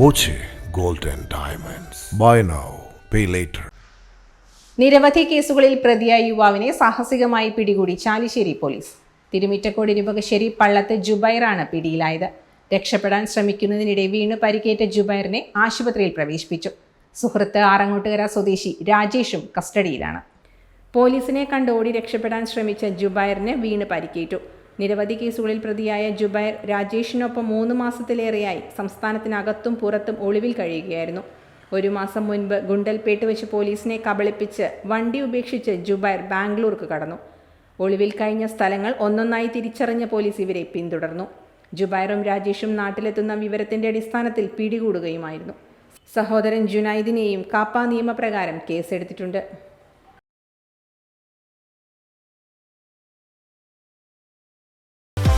Boche gold Diamonds. Buy now, pay later. നിരവധി കേസുകളിൽ പ്രതിയായ യുവാവിനെ സാഹസികമായി പിടികൂടി ചാലിശ്ശേരി പോലീസ്. തിരുമിറ്റക്കോട് ഇരുപകശ്ശേരി പള്ളത്ത് ജുബൈറാണ് പിടിയിലായത്. രക്ഷപ്പെടാൻ ശ്രമിക്കുന്നതിനിടെ വീണ് പരിക്കേറ്റ ജുബൈറിനെ ആശുപത്രിയിൽ പ്രവേശിപ്പിച്ചു. സുഹൃത്ത് ആറങ്ങോട്ടുകര സ്വദേശി രാജേഷും കസ്റ്റഡിയിലാണ്. പോലീസിനെ കണ്ട് ഓടി രക്ഷപ്പെടാൻ ശ്രമിച്ച ജുബൈറിന് വീണ് പരിക്കേറ്റു. നിരവധി കേസുകളിൽ പ്രതിയായ ജുബൈർ രാജേഷിനൊപ്പം മൂന്ന് മാസത്തിലേറെയായി സംസ്ഥാനത്തിനകത്തും പുറത്തും ഒളിവിൽ കഴിയുകയായിരുന്നു. ഒരു മാസം മുൻപ് ഗുണ്ടൽപേട്ട് വെച്ച് പോലീസിനെ കബളിപ്പിച്ച് വണ്ടി ഉപേക്ഷിച്ച് ജുബൈർ ബാംഗ്ലൂർക്ക് കടന്നു. ഒളിവിൽ കഴിഞ്ഞ സ്ഥലങ്ങൾ ഒന്നൊന്നായി തിരിച്ചറിഞ്ഞ പോലീസ് ഇവരെ പിന്തുടർന്നു. ജുബൈറും രാജേഷും നാട്ടിലെത്തുന്ന വിവരത്തിന്റെ അടിസ്ഥാനത്തിൽ പിടികൂടുകയുമായിരുന്നു. സഹോദരൻ ജുനൈദിനെയും കാപ്പ നിയമപ്രകാരം കേസെടുത്തിട്ടുണ്ട്.